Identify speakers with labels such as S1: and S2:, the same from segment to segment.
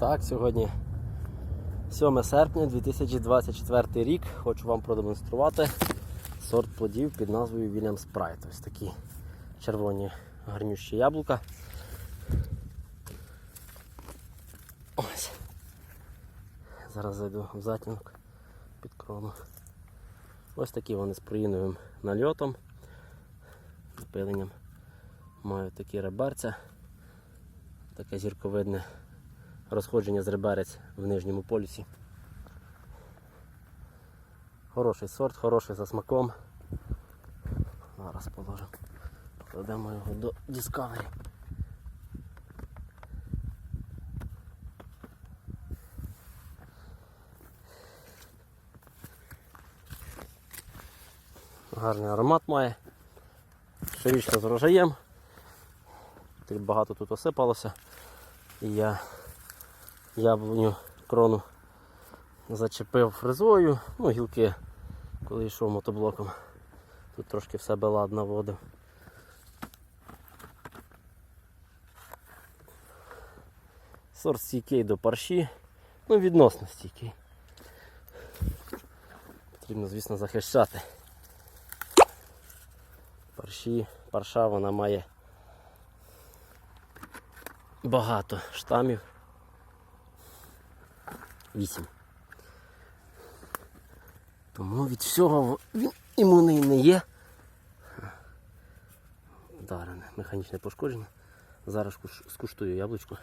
S1: Так, сьогодні 7 серпня 2024 рік. Хочу вам продемонструвати сорт плодів під назвою William Sprite. Ось такі червоні гарнющі яблука. Ось. Зараз зайду в затінок під крону. Ось такі вони з проїновим нальотом, запиленням. Мають такі реберця, таке зірковидне розходження з реберець в нижньому полюсі. Хороший сорт, хороший за смаком. Зараз положимо. Покладемо його до Discovery. Гарний аромат має. Щорічно з врожаєм. Так багато тут осипалося. І я яблуню крону зачепив фрезою, ну гілки, коли йшов мотоблоком. Тут трошки в себе лад наводив. Сорт стійкий до парші, ну відносно стійкий. Потрібно, звісно, захищати. Парші, парша вона має багато штамів. Вісім. Тому від всього він імунний не є. Вдарене, механічне пошкодження. Зараз скуштую яблучко.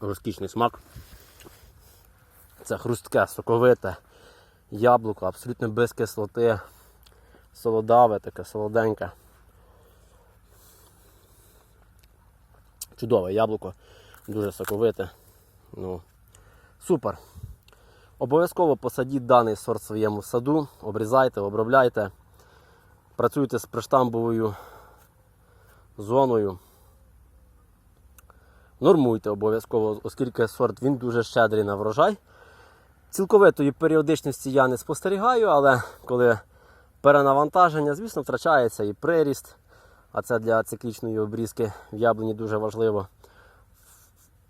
S1: Розкішний смак. Це хрустке, соковите яблуко, абсолютно без кислоти, солодаве таке, солоденьке. Чудове яблуко, дуже соковите. Ну, супер. Обов'язково посадіть даний сорт в своєму саду, обрізайте, обробляйте. Працюйте з приштамбовою зоною. Нормуйте обов'язково, оскільки сорт він дуже щедрий на врожай. Цілковитої періодичності я не спостерігаю, але коли перенавантаження, звісно, втрачається і приріст, а це для циклічної обрізки в яблуні дуже важливо.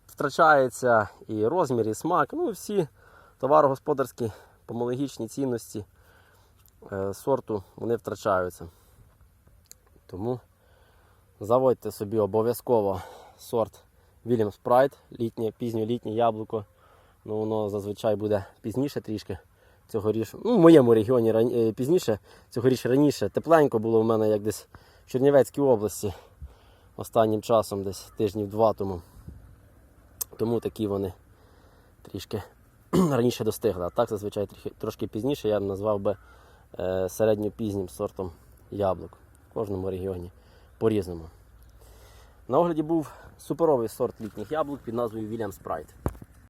S1: Втрачається і розмір, і смак, ну всі товарогосподарські помологічні цінності е, сорту вони втрачаються. Тому заводьте собі обов'язково сорт William Sprite, літнє, пізньолітнє яблуко. Ну, воно зазвичай буде пізніше трішки. Цьогоріч, ну, в моєму регіоні ран- е, пізніше, цьогоріч раніше. Тепленько було в мене як десь Чернівецькій області останнім часом, десь тижнів два тому. Тому такі вони трішки раніше достигли. А так зазвичай трошки пізніше я назвав би е, середньопізнім сортом яблук. В кожному регіоні по-різному. На огляді був суперовий сорт літніх яблук під назвою William Sprite.